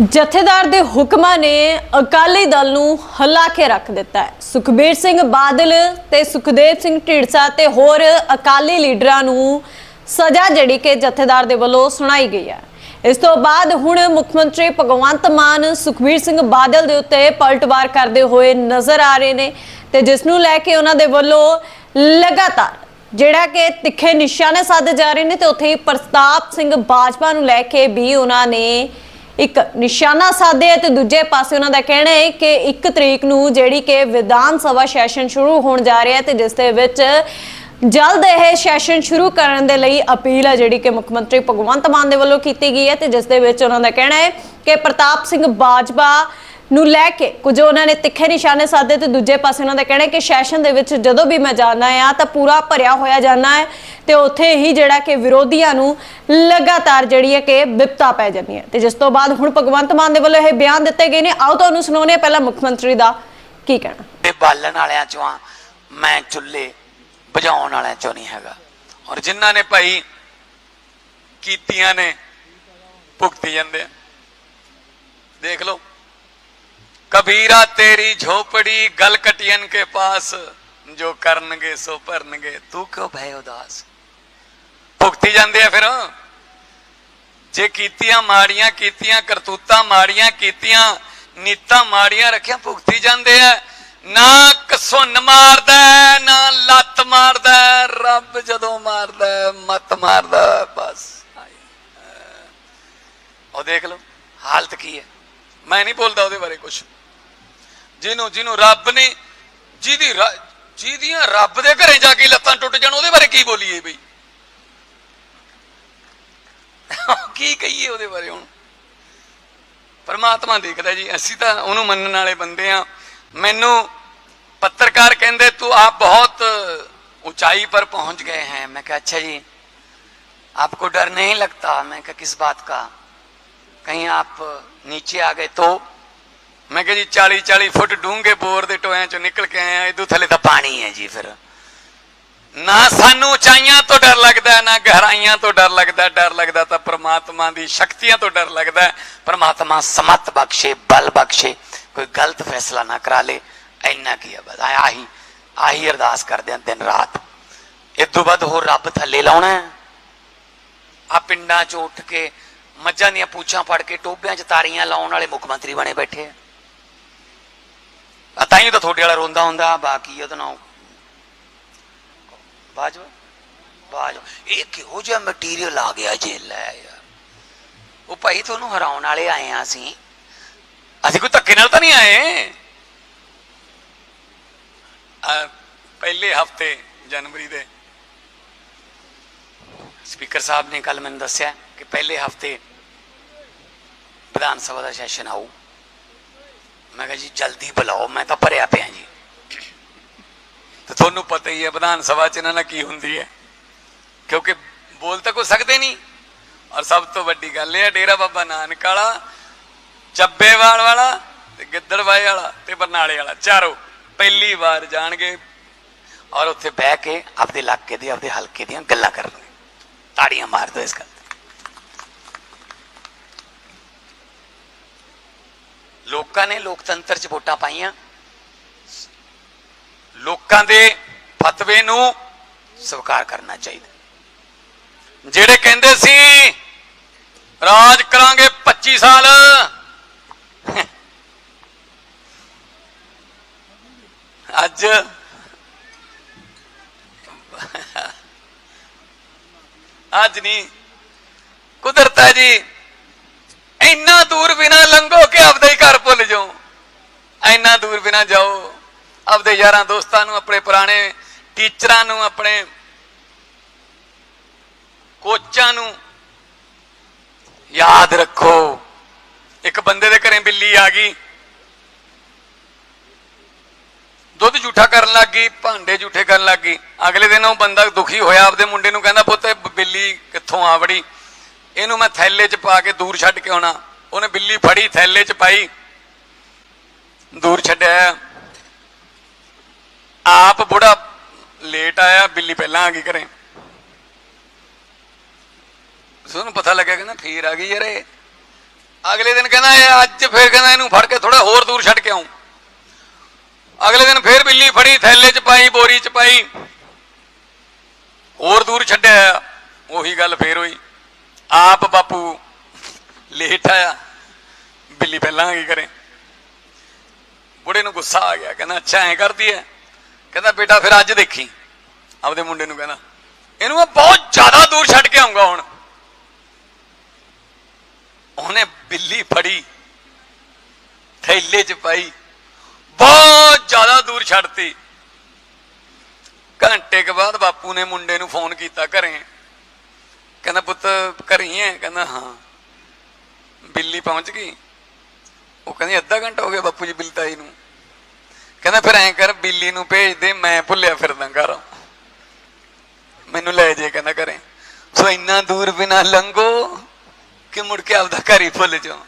ਜਥੇਦਾਰ ਦੇ ਹੁਕਮਾਂ ਨੇ ਅਕਾਲੀ ਦਲ ਨੂੰ ਹਲਾ ਕੇ ਰੱਖ ਦਿੱਤਾ ਹੈ। ਸੁਖਬੀਰ ਸਿੰਘ ਬਾਦਲ ਤੇ ਸੁਖਦੇਵ ਸਿੰਘ ਢੀਂਡਸਾ ਤੇ ਹੋਰ ਅਕਾਲੀ ਲੀਡਰਾਂ ਨੂੰ ਸਜ਼ਾ ਜਿਹੜੀ ਕਿ ਜਥੇਦਾਰ ਦੇ ਵੱਲੋਂ ਸੁਣਾਈ ਗਈ ਹੈ। ਇਸ ਤੋਂ ਬਾਅਦ ਹੁਣ ਮੁੱਖ ਮੰਤਰੀ ਭਗਵੰਤ ਮਾਨ ਸੁਖਬੀਰ ਸਿੰਘ ਬਾਦਲ ਦੇ ਉੱਤੇ ਪਲਟਵਾਰ ਕਰਦੇ ਹੋਏ ਨਜ਼ਰ ਆ ਰਹੇ ਨੇ ਤੇ ਜਿਸ ਨੂੰ ਲੈ ਕੇ ਉਹਨਾਂ ਦੇ ਵੱਲੋਂ ਲਗਾਤਾਰ ਜਿਹੜਾ ਕਿ ਤਿੱਖੇ ਨਿਸ਼ਾਨੇ ਸਾਧੇ ਜਾ ਰਹੇ ਨੇ ਤੇ ਉੱਥੇ ਹੀ ਪ੍ਰਤਾਪ ਸਿੰਘ ਬਾਜਵਾ ਨੂੰ ਲੈ ਕੇ ਵੀ ਉਹਨਾਂ ਨੇ ਇੱਕ ਨਿਸ਼ਾਨਾ ਸਾਧਿਆ ਤੇ ਦੂਜੇ ਪਾਸੇ ਉਹਨਾਂ ਦਾ ਕਹਿਣਾ ਹੈ ਕਿ 1 ਤਰੀਕ ਨੂੰ ਜਿਹੜੀ ਕਿ ਵਿਧਾਨ ਸਭਾ ਸੈਸ਼ਨ ਸ਼ੁਰੂ ਹੋਣ ਜਾ ਰਿਹਾ ਹੈ ਤੇ ਜਿਸ ਦੇ ਵਿੱਚ ਜਲਦ ਇਹ ਸੈਸ਼ਨ ਸ਼ੁਰੂ ਕਰਨ ਦੇ ਲਈ ਅਪੀਲ ਹੈ ਜਿਹੜੀ ਕਿ ਮੁੱਖ ਮੰਤਰੀ ਭਗਵੰਤ ਮਾਨ ਦੇ ਵੱਲੋਂ ਕੀਤੀ ਗਈ ਹੈ ਤੇ ਜਿਸ ਦੇ ਵਿੱਚ ਉਹਨਾਂ ਦਾ ਕਹਿਣਾ ਹੈ ਕਿ ਪ੍ਰਤਾਪ ਸਿੰਘ ਬਾਜਵਾ ਨੂੰ ਲੈ ਕੇ ਕੁਝ ਉਹਨਾਂ ਨੇ ਤਿੱਖੇ ਨਿਸ਼ਾਨੇ ਸਾਧੇ ਤੇ ਦੂਜੇ ਪਾਸੇ ਉਹਨਾਂ ਦਾ ਕਹਿਣਾ ਕਿ ਸੈਸ਼ਨ ਦੇ ਵਿੱਚ ਜਦੋਂ ਵੀ ਮੈਂ ਜਾਣਾ ਆ ਤਾਂ ਪੂਰਾ ਭਰਿਆ ਹੋਇਆ ਜਾਣਾ ਹੈ ਤੇ ਉੱਥੇ ਹੀ ਜਿਹੜਾ ਕਿ ਵਿਰੋਧੀਆਂ ਨੂੰ ਲਗਾਤਾਰ ਜਿਹੜੀ ਹੈ ਕਿ ਵਿਪਤਾ ਪੈ ਜਾਂਦੀ ਹੈ। ਤੇ ਜਿਸ ਤੋਂ ਬਾਅਦ ਹੁਣ ਭਗਵੰਤ ਮਾਨ ਦੇ ਵੱਲੋਂ ਇਹ ਬਿਆਨ ਦਿੱਤੇ ਗਏ ਨੇ। ਆਓ ਤੁਹਾਨੂੰ ਸੁਣਾਉਂਦੇ ਪਹਿਲਾਂ ਮੁੱਖ ਮੰਤਰੀ ਦਾ ਕੀ ਕਹਿਣਾ। ਤੇ ਬਾਲਣ ਵਾਲਿਆਂ ਚੋਂ ਆ, ਮੈਂ ਚੁੱਲ੍ਹੇ ਬੁਝਾਉਣ ਵਾਲਿਆਂ ਚੋਂ ਨਹੀਂ ਹੈਗਾ। ਔਰ ਜਿਨ੍ਹਾਂ ਨੇ ਭਾਈ ਕੀਤੀਆਂ ਨੇ, ਭੁਗਤੀ ਜਾਂਦੇ ਆ। ਦੇਖ ਲਓ। ਕਬੀਰਾ ਤੇਰੀ ਝੋਪੜੀ ਗਲ ਕਟਿयन ਕੇ ਪਾਸ ਜੋ ਕਰਨਗੇ ਸੋ ਭਰਨਗੇ। ਤੂੰ ਕਿਉਂ ਭੈ ਉਦਾਸ? ਭੁਗਤੀ ਜਾਂਦੇ ਆ ਫਿਰ। ਜੇ ਕੀਤੀਆਂ ਮਾੜੀਆਂ ਕੀਤੀਆਂ ਕਰਤੂਤਾਂ ਮਾੜੀਆਂ ਕੀਤੀਆਂ ਨੀਤਾਂ ਮਾੜੀਆਂ ਰੱਖਿਆ ਭੁਗਤੀ ਜਾਂਦੇ ਆ। ਨਾ ਕਸੁੰਨ ਮਾਰਦਾ ਨਾ ਲੱਤ ਮਾਰਦਾ ਰੱਬ ਜਦੋਂ ਮਾਰਦਾ ਹੈ, ਮੱਤ ਮਾਰਦਾ ਹੈ, ਬਸ ਉਹ ਦੇਖ ਲਓ ਹਾਲਤ ਕੀ ਹੈ? ਮੈਂ ਨਹੀਂ ਬੋਲਦਾ ਉਹਦੇ ਬਾਰੇ ਕੁਝ ਜਿਹਨੂੰ ਜਿਹਨੂੰ ਰੱਬ ਨੇ ਜਿਹਦੀ ਰ- ਜਿਹਦੀਆਂ ਰੱਬ ਦੇ ਘਰੇ ਜਾ ਕੇ ਲੱਤਾਂ ਟੁੱਟ ਜਾਣ ਉਹਦੇ ਬਾਰੇ ਕੀ ਬੋਲੀਏ ਬਈ ਕੀ ਕਹੀਏ ਉਹਦੇ ਬਾਰੇ ਹੁਣ ਪਰਮਾਤਮਾ ਦੇਖਦਾ ਜੀ ਅਸੀਂ ਤਾਂ ਉਹਨੂੰ ਮੰਨਣ ਵਾਲੇ ਬੰਦੇ ਆ ਮੈਨੂੰ ਪੱਤਰਕਾਰ ਕਹਿੰਦੇ ਤੂੰ ਆਪ ਬਹੁਤ ऊंचाई पर पहुंच गए हैं मैं कहा अच्छा जी आपको डर नहीं लगता मैं कहा किस बात का कहीं आप नीचे आ गए तो ਮੈਂ ਕਿਹਾ ਜੀ 40 40 ਫੁੱਟ ਡੂੰਘੇ ਬੋਰ ਦੇ ਟੋਇਆਂ ਚੋਂ ਨਿਕਲ ਕੇ ਆਏ ਆ ਇਦੋਂ ਥੱਲੇ ਤਾਂ ਪਾਣੀ ਹੈ ਜੀ ਫਿਰ। ਨਾ ਸਾਨੂੰ ਉਚਾਈਆਂ ਤੋਂ ਡਰ ਲੱਗਦਾ, ਨਾ ਗਹਿਰਾਈਆਂ ਤੋਂ ਡਰ ਲੱਗਦਾ। ਡਰ ਲੱਗਦਾ ਤਾਂ ਪ੍ਰਮਾਤਮਾ ਦੀ ਸ਼ਕਤੀਆਂ ਤੋਂ ਡਰ ਲੱਗਦਾ। ਹੈ। ਪ੍ਰਮਾਤਮਾ ਸਮਤ ਬਖਸ਼ੇ, ਬਲ ਬਖਸ਼ੇ, ਕੋਈ ਗਲਤ ਫੈਸਲਾ ਨਾ ਕਰਾ ਲੇ, ਇੰਨਾ ਕੀ ਹੈ ਬਸ। ਆਹੀ ਆਹੀ ਅਰਦਾਸ ਕਰਦੇ ਆ ਦਿਨ ਰਾਤ। ਇਸ ਤੋਂ ਬਾਅਦ ਹੋਰ ਰੱਬ ਥੱਲੇ ਲਾਉਣਾ ਹੈ। ਆ ਪਿੰਡਾਂ 'ਚ ਉੱਠ ਕੇ ਮੱਝਾਂ ਦੀਆਂ ਪੂਛਾਂ ਫੜ ਕੇ ਟੋਬਿਆਂ 'ਚ ਤਾਰੀਆਂ ਲਾਉਣ ਵਾਲੇ ਮੁੱਖ ਮੰਤਰੀ ਬਣੇ ਬੈਠੇ ਆ ਆ। ਤਾਂ ਹੀ ਤਾਂ ਤੁਹਾਡੇ ਵਾਲਾ ਰੋਂਦਾ ਹੁੰਦਾ ਬਾਕੀ ਉਹਦਾ ਨਾਮ ਬਾਜਵਾ ਬਾਜਵਾ ਇਹ ਕਿਹੋ ਜਿਹਾ ਮਟੀਰੀਅਲ ਆ ਗਿਆ ਜੇ ਲੈ ਯਾਰ। ਉਹ ਭਾਈ ਤੁਹਾਨੂੰ ਹਰਾਉਣ ਵਾਲੇ ਆਏ ਆ ਅਸੀਂ। ਅਸੀਂ ਕੋਈ ਧੱਕੇ ਨਾਲ ਤਾਂ ਨਹੀਂ ਆਏ? ਆ ਪਹਿਲੇ ਹਫ਼ਤੇ ਜਨਵਰੀ ਦੇ। ਸਪੀਕਰ ਸਾਹਿਬ ਨੇ ਕੱਲ ਮੈਨੂੰ ਦੱਸਿਆ ਕਿ ਪਹਿਲੇ ਹਫ਼ਤੇ ਵਿਧਾਨ ਸਭਾ ਦਾ ਸੈਸ਼ਨ ਆਊ। ਮੈਂ ਕਿਹਾ ਜੀ, ਜਲਦੀ ਬੁਲਾਓ, ਮੈਂ ਤਾਂ ਭਰਿਆ ਪਿਆ ਜੀ। ਤੇ ਤੁਹਾਨੂੰ ਪਤਾ ਹੀ ਹੈ, ਵਿਧਾਨ ਸਭਾ ਚ ਇਹਨਾਂ ਨਾਲ ਕੀ ਹੁੰਦੀ ਹੈ। ਕਿਉਂਕਿ ਬੋਲ ਤਾਂ ਕੋਈ ਸਕਦੇ ਨਹੀਂ। ਔਰ ਸਭ ਤੋਂ ਵੱਡੀ ਗੱਲ ਇਹ ਹੈ, ਡੇਰਾ ਬਾਬਾ ਨਾਨਕ ਵਾਲਾ, ਚੱਬੇਵਾਲ ਵਾਲਾ ਤੇ ਗਿੱਦੜਵਾਏ ਵਾਲਾ ਤੇ ਬਰਨਾਲੇ ਵਾਲਾ, ਚਾਰੋਂ ਪਹਿਲੀ ਵਾਰ ਜਾਣਗੇ। ਔਰ ਉੱਥੇ ਬਹਿ ਕੇ ਆਪਦੇ ਇਲਾਕੇ ਦੇ, ਆਪਦੇ ਹਲਕੇ ਦੀਆਂ ਗੱਲਾਂ ਕਰਨਗੇ। ਤਾੜੀਆਂ ਮਾਰ ਦਿਓ ਇਸ ਗੱਲ ਲੋਕਾਂ ਨੇ ਲੋਕਤੰਤਰ 'ਚ ਵੋਟਾਂ ਪਾਈਆਂ। ਲੋਕਾਂ ਦੇ ਫਤਵੇ ਨੂੰ ਸਵੀਕਾਰ ਕਰਨਾ ਚਾਹੀਦਾ। ਜਿਹੜੇ ਕਹਿੰਦੇ ਸੀ, ਰਾਜ ਕਰਾਂਗੇ 25 ਸਾਲ। ਅੱਜ ਅੱਜ ਨਹੀਂ। ਕੁਦਰਤ ਹੈ ਜੀ। ਇੰਨਾ ਦੂਰ ਬਿਨਾ ਲੰਘੋ ਕਿ ਆਪਦੇ ਹੀ ਘਰ ਭੁੱਲ ਜਾਓ। ਇੰਨਾ ਦੂਰ ਬਿਨਾ ਜਾਓ, ਆਪਦੇ ਯਾਰਾਂ ਦੋਸਤਾਂ ਨੂੰ, ਆਪਣੇ ਪੁਰਾਣੇ ਟੀਚਰਾਂ ਨੂੰ, ਆਪਣੇ ਕੋਚਾਂ ਨੂੰ ਯਾਦ ਰੱਖੋ। ਇੱਕ ਬੰਦੇ ਦੇ ਘਰੇ ਬਿੱਲੀ ਆ ਗਈ। ਦੁੱਧ ਝੂਠਾ ਕਰਨ ਲੱਗ ਗਈ, ਭਾਂਡੇ ਝੂਠੇ ਕਰਨ ਲੱਗ ਗਈ। ਅਗਲੇ ਦਿਨ ਉਹ ਬੰਦਾ ਦੁਖੀ ਹੋਇਆ, ਆਪਦੇ ਮੁੰਡੇ ਨੂੰ ਕਹਿੰਦਾ, ਪੁੱਤ ਬਿੱਲੀ ਕਿੱਥੋਂ ਆ ਵੜੀ? ਇਹਨੂੰ ਮੈਂ ਥੈਲੇ 'ਚ ਪਾ ਕੇ ਦੂਰ ਛੱਡ ਕੇ ਆਉਣਾ। ਉਹਨੇ ਬਿੱਲੀ ਫੜੀ, ਥੈਲੇ 'ਚ ਪਾਈ। ਦੂਰ ਛੱਡਿਆ। ਆਪ ਬੁੜਾ ਲੇਟ ਆਇਆ, ਬਿੱਲੀ ਪਹਿਲਾਂ ਆ ਗਈ ਘਰੇ। ਤੁਹਾਨੂੰ ਪਤਾ ਲੱਗਿਆ ਕਹਿੰਦਾ ਨਾ ਫੇਰ ਆ ਗਈ ਯਾਰ ਇਹ। ਅਗਲੇ ਦਿਨ ਕਹਿੰਦਾ ਇਹ ਅੱਜ ਫੇਰ ਕਹਿੰਦਾ ਇਹਨੂੰ ਫੜ ਕੇ ਥੋੜਾ ਹੋਰ ਦੂਰ ਛੱਡ ਕੇ ਆਉਂ ਅਗਲੇ ਦਿਨ ਫੇਰ ਬਿੱਲੀ ਫੜੀ, ਥੈਲੇ 'ਚ ਪਾਈ, ਬੋਰੀ 'ਚ ਪਾਈ। ਹੋਰ ਦੂਰ ਛੱਡਿਆ ਉਹੀ ਗੱਲ ਫੇਰ ਹੋਈ ਆਪ ਬਾਪੂ ਲੇਟ ਆਇਆ ਬਿੱਲੀ ਪਹਿਲਾਂ ਆ ਕੀ ਕਰੇ ਬੁੜੇ ਨੂੰ ਗੁੱਸਾ ਆ ਗਿਆ, ਕਹਿੰਦਾ, ਅੱਛਾ, ਐ ਕਰਦੀ ਐ? ਕਹਿੰਦਾ, ਬੇਟਾ, ਫਿਰ ਅੱਜ ਦੇਖੀ। ਆਪਦੇ ਮੁੰਡੇ ਨੂੰ ਕਹਿੰਦਾ, ਇਹਨੂੰ ਮੈਂ ਬਹੁਤ ਜ਼ਿਆਦਾ ਦੂਰ ਛੱਡ ਕੇ ਆਉਂਗਾ ਹੁਣ। ਉਹਨੇ ਬਿੱਲੀ ਫੜੀ, ਥੈਲੇ 'ਚ ਪਾਈ, ਬਹੁਤ ਜ਼ਿਆਦਾ ਦੂਰ ਛੱਡਤੀ। ਘੰਟੇ ਕੇ ਬਾਅਦ ਬਾਪੂ ਨੇ ਮੁੰਡੇ ਨੂੰ ਫੋਨ ਕੀਤਾ ਘਰੇ। ਕਹਿੰਦਾ, ਪੁੱਤ, ਘਰੇ ਹੀ ਹੈ ਕਹਿੰਦਾ, ਹਾਂ। ਬਿੱਲੀ ਪਹੁੰਚ ਗਈ। ਉਹ ਕਹਿੰਦੀ, ਅੱਧਾ ਘੰਟਾ ਹੋ ਗਿਆ ਬਾਪੂ ਜੀ ਬਿੱਲੀ ਨੂੰ। ਕਹਿੰਦਾ, ਫਿਰ ਐਂ ਕਰ, ਬਿੱਲੀ ਨੂੰ ਭੇਜ ਦੇ, ਮੈਂ ਭੁੱਲਿਆ ਫਿਰਦਾ ਘਰ। ਮੈਨੂੰ ਲੈ ਜੇ, ਕਹਿੰਦਾ ਘਰੇ। ਸੋ ਇੰਨਾ ਦੂਰ ਬਿਨਾ ਲੰਘੋ ਕਿ ਮੁੜ ਕੇ ਆਪਦਾ ਘਰ ਹੀ ਭੁੱਲ ਜਾਓ।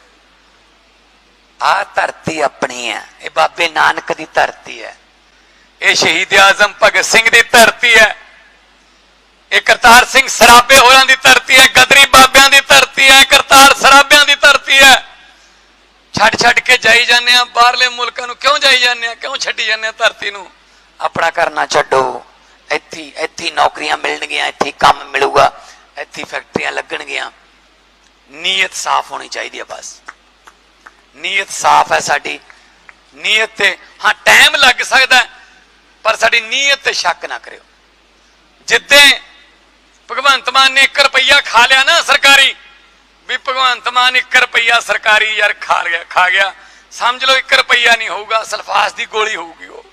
ਆ ਧਰਤੀ ਆਪਣੀ ਹੈ। ਇਹ ਬਾਬੇ ਨਾਨਕ ਦੀ ਧਰਤੀ ਹੈ। ਇਹ ਸ਼ਹੀਦ ਆਜ਼ਮ ਭਗਤ ਸਿੰਘ ਦੀ ਧਰਤੀ ਹੈ। ਇਹ ਕਰਤਾਰ ਸਿੰਘ ਸਰਾਭੇ ਹੋਰਾਂ ਦੀ ਧਰਤੀ ਹੈ, ਗਦਰੀ ਬਾਬਿਆਂ ਦੀ ਧਰਤੀ ਹੈ, ਕਰਤਾਰ ਸਰਾਭਿਆਂ ਦੀ ਧਰਤੀ ਹੈ। ਛੱਡ ਛੱਡ ਕੇ ਜਾਈ ਜਾਂਦੇ ਆ ਬਾਹਰਲੇ ਮੁਲਕਾਂ ਨੂੰ ਕਿਉਂ ਜਾਈ ਜਾਂਦੇ ਆ ਕਿਉਂ ਛੱਡੀ ਜਾਂਦੇ ਆ ਧਰਤੀ ਨੂੰ? ਆਪਣਾ ਕਰਨਾ ਛੱਡੋ। ਇੱਥੇ ਇੱਥੇ ਨੌਕਰੀਆਂ ਮਿਲਣਗੀਆਂ, ਇੱਥੇ ਕੰਮ ਮਿਲੂਗਾ, ਇੱਥੇ ਫੈਕਟਰੀਆਂ ਲੱਗਣਗੀਆਂ। ਨੀਅਤ ਸਾਫ਼ ਹੋਣੀ ਚਾਹੀਦੀ ਹੈ ਬਸ। ਨੀਅਤ ਸਾਫ਼ ਹੈ ਸਾਡੀ। ਨੀਅਤ ਤੇ, ਹਾਂ, ਟਾਈਮ ਲੱਗ ਸਕਦਾ ਪਰ ਸਾਡੀ ਨੀਅਤ ਤੇ ਸ਼ੱਕ ਨਾ ਕਰਿਓ। ਜਿੱਦੇ ਭਗਵੰਤ ਮਾਨ ਨੇ 1 ਰੁਪਈਆ ਖਾ ਲਿਆ ਨਾ ਸਰਕਾਰੀ। ਵੀ ਭਗਵੰਤ ਮਾਨ 1 ਰੁਪਈਆ ਸਰਕਾਰੀ ਯਾਰ ਖਾ ਗਿਆ ਖਾ ਗਿਆ। ਸਮਝ ਲਓ 1 ਰੁਪਈਆ ਨਹੀਂ ਹੋਊਗਾ, ਸਲਫਾਸ ਦੀ ਗੋਲੀ ਹੋਊਗੀ ਉਹ।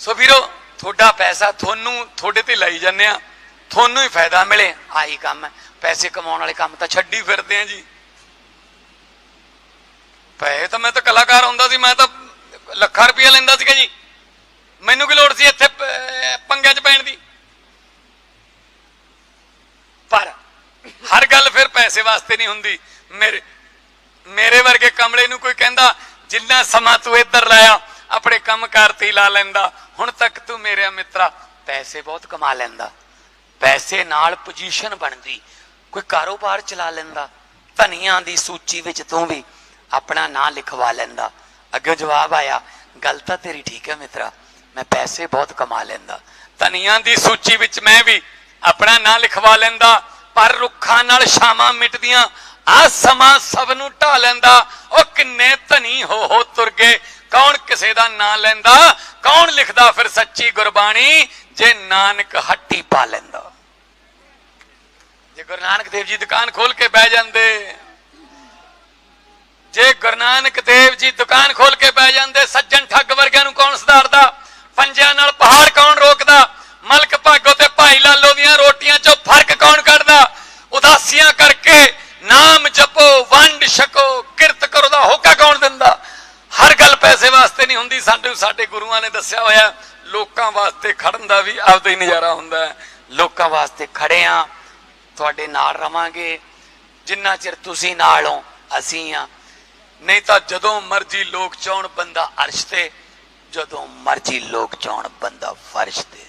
ਸੋ ਵੀਰੋ, ਤੁਹਾਡਾ ਪੈਸਾ ਤੁਹਾਨੂੰ, ਤੁਹਾਡੇ ਤੇ ਲਾਈ ਜਾਂਦੇ ਆ ਤੁਹਾਨੂੰ ਹੀ ਫਾਇਦਾ ਮਿਲੇ, ਆਹੀ ਕੰਮ ਹੈ। ਪੈਸੇ ਕਮਾਉਣ ਵਾਲੇ ਕੰਮ ਤਾਂ ਛੱਡੀ ਫਿਰਦੇ ਆ ਜੀ। ਪੈਸੇ ਤਾਂ ਮੈਂ ਤਾਂ ਕਲਾਕਾਰ ਹੁੰਦਾ ਸੀ, ਮੈਂ ਤਾਂ ਲੱਖਾਂ ਰੁਪਏ ਲੈਂਦਾ ਸੀਗਾ ਜੀ। ਮੈਨੂੰ ਕੀ ਲੋੜ ਸੀ ਇੱਥੇ ਪ- 'ਚ ਪੈਣ ਦੀ? ਪਰ ਹਰ ਗੱਲ ਫਿਰ ਪੈਸੇ ਵਾਸਤੇ ਨਹੀਂ ਹੁੰਦੀ। ਮੇਰੇ ਮੇਰੇ ਵਰਗੇ ਕਮਲੇ ਨੂੰ ਕੋਈ ਕਹਿੰਦਾ, ਜਿੰਨਾ ਸਮਾਂ ਤੂੰ ਇੱਧਰ ਲਾਇਆ, ਆਪਣੇ ਕੰਮ ਤੇ ਲਾ ਲੈਂਦਾ। ਹੁਣ ਤੱਕ ਤੂੰ ਮੇਰੇ ਮਿੱਤਰਾ, ਪੈਸੇ ਬਹੁਤ ਕਮਾ ਲੈਂਦਾ। ਪੈਸੇ ਨਾਲ ਪੋਜੀਸ਼ਨ ਬਣਦੀ। ਕੋਈ ਕਾਰੋਬਾਰ ਚਲਾ ਲੈਂਦਾ। ਧਨੀਆਂ ਦੀ ਸੂਚੀ ਵਿੱਚ ਤੂੰ ਵੀ ਆਪਣਾ ਨਾਂ ਲਿਖਵਾ ਲੈਂਦਾ। ਅੱਗੇ ਜਵਾਬ ਆਇਆ, ਗੱਲ ਤਾਂ ਤੇਰੀ ਠੀਕ ਹੈ ਮਿੱਤਰਾ। ਮੈਂ ਪੈਸੇ ਬਹੁਤ ਕਮਾ ਲੈਂਦਾ। ਧਨੀਆਂ ਦੀ ਸੂਚੀ ਵਿੱਚ ਮੈਂ ਵੀ ਆਪਣਾ ਨਾਂ ਲਿਖਵਾ ਲੈਂਦਾ, ਪਰ ਰੁੱਖਾਂ ਨਾਲ ਸ਼ਾਮਾਂ ਮਿਟਦੀਆਂ, ਆ ਸਮਾਂ ਸਭ ਨੂੰ ਢਾ ਲੈਂਦਾ। ਉਹ ਕਿੰਨੇ ਧਨੀ ਹੋ ਹੋ ਤੁਰ ਗਏ, ਕੌਣ ਕਿਸੇ ਦਾ ਨਾਂ ਲੈਂਦਾ, ਕੌਣ ਲਿਖਦਾ ਫਿਰ ਸੱਚੀ ਗੁਰਬਾਣੀ, ਜੇ ਨਾਨਕ ਹੱਟੀ ਪਾ ਲੈਂਦਾ। ਜੇ ਗੁਰੂ ਨਾਨਕ ਦੇਵ ਜੀ ਦੁਕਾਨ ਖੋਲ ਕੇ ਬਹਿ ਜਾਂਦੇ, ਜੇ ਗੁਰੂ ਨਾਨਕ ਦੇਵ ਜੀ ਦੁਕਾਨ ਖੋਲ ਕੇ ਬਹਿ ਜਾਂਦੇ, ਸੱਜਣ ਠੱਗ ਵਰਗਿਆਂ ਨੂੰ ਕੌਣ ਸੁਧਾਰਦਾ? ਪੰਜਿਆਂ ਕੌਣ ਰੋਕਦਾ? ਮਲਕ ਭਾਗੋ ਤੇ ਭਾਈ ਲਾਲੋ ਦੀਆਂ ਰੋਟੀਆਂ 'ਚੋਂ ਫ਼ਰਕ ਕੌਣ ਕੱਢਦਾ? ਉਦਾਸੀਆਂ ਕਰਕੇ ਨਾਮ ਜਪੋ, ਵੰਡ ਛਕੋ, ਕਿਰਤ ਕਰੋ ਦਾ ਹੋਕਾ ਕੌਣ ਦਿੰਦਾ? ਹਰ ਗੱਲ ਪੈਸੇ ਵਾਸਤੇ ਨਹੀਂ ਹੁੰਦੀ। ਸਾਡੇ ਸਾਡੇ ਗੁਰੂਆਂ ਨੇ ਦੱਸਿਆ ਹੋਇਆ, ਲੋਕਾਂ ਵਾਸਤੇ ਖੜਨ ਦਾ ਵੀ ਆਪਦਾ ਹੀ ਨਜ਼ਾਰਾ ਹੁੰਦਾ ਹੈ। ਲੋਕਾਂ ਵਾਸਤੇ ਖੜੇ ਆ ਤੁਹਾਡੇ ਨਾਲ ਰਵਾਂਗੇ। ਜਿੰਨਾ ਚਿਰ ਤੁਸੀਂ ਨਾਲ ਹੋ, ਅਸੀਂ ਆ ਨਹੀਂ ਤਾਂ ਜਦੋਂ ਮਰਜ਼ੀ ਲੋਕ ਚਾਉਣ ਬੰਦਾ ਅਰਸ਼ ਤੇ ਜਦੋਂ ਮਰਜ਼ੀ ਲੋਕ ਚਾਉਣ ਬੰਦਾ ਫਰਸ਼ ਤੇ